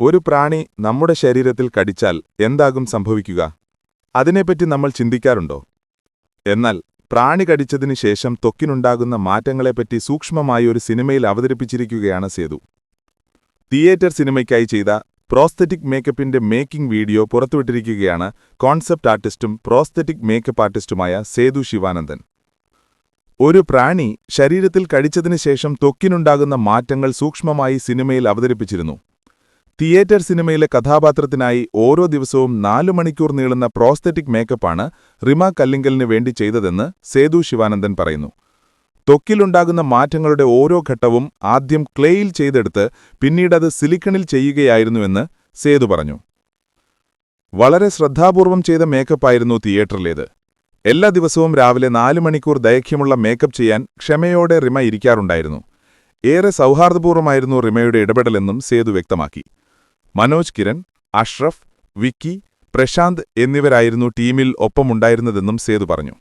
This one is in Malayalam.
ഒരു പ്രാണി നമ്മുടെ ശരീരത്തിൽ കടിച്ചാൽ എന്താകും സംഭവിക്കുക? അതിനെപ്പറ്റി നമ്മൾ ചിന്തിക്കാറുണ്ടോ? എന്നാൽ പ്രാണി കടിച്ചതിനു ശേഷം ത്വക്കിനുണ്ടാകുന്ന മാറ്റങ്ങളെപ്പറ്റി സൂക്ഷ്മമായി ഒരു സിനിമയിൽ അവതരിപ്പിച്ചിരിക്കുകയാണ് സേതു. തിയേറ്റർ സിനിമയ്ക്കായി ചെയ്ത പ്രോസ്തറ്റിക് മേക്കപ്പിന്റെ മേക്കിംഗ് വീഡിയോ പുറത്തുവിട്ടിരിക്കുകയാണ് കോൺസെപ്റ്റ് ആർട്ടിസ്റ്റും പ്രോസ്തറ്റിക് മേക്കപ്പ് ആർട്ടിസ്റ്റുമായ സേതു ശിവാനന്ദൻ. ഒരു പ്രാണി ശരീരത്തിൽ കടിച്ചതിനു ശേഷം ത്വക്കിനുണ്ടാകുന്ന മാറ്റങ്ങൾ സൂക്ഷ്മമായി സിനിമയിൽ അവതരിപ്പിച്ചിരുന്നു. തിയേറ്റർ സിനിമയിലെ കഥാപാത്രത്തിനായി ഓരോ ദിവസവും നാലു മണിക്കൂർ നീളുന്ന പ്രോസ്തറ്റിക് മേക്കപ്പാണ് റിമ കല്ലിങ്കലിന് വേണ്ടി ചെയ്തതെന്ന് സേതു ശിവാനന്ദൻ പറയുന്നു. തൊക്കിലുണ്ടാകുന്ന മാറ്റങ്ങളുടെ ഓരോ ഘട്ടവും ആദ്യം ക്ലേയിൽ ചെയ്തെടുത്ത് പിന്നീടത് സിലിക്കണിൽ ചെയ്യുകയായിരുന്നുവെന്ന് സേതു പറഞ്ഞു. വളരെ ശ്രദ്ധാപൂർവം ചെയ്ത മേക്കപ്പായിരുന്നു തിയേറ്ററിലേത്. എല്ലാ ദിവസവും രാവിലെ നാലു മണിക്കൂർ ദൈർഘ്യമുള്ള മേക്കപ്പ് ചെയ്യാൻ ക്ഷമയോടെ റിമ ഇരിക്കാറുണ്ടായിരുന്നു. ഏറെ സൗഹാർദ്ദപൂർവമായിരുന്നു റിമയുടെ ഇടപെടലെന്നും സേതു വ്യക്തമാക്കി. മനോജ് കിരൺ അഷ്റഫ് വിക്കി പ്രശാന്ത് എന്നിവരായിരുന്നു ടീമിൽ ഒപ്പമുണ്ടായിരുന്നതെന്നും സേതു പറഞ്ഞു.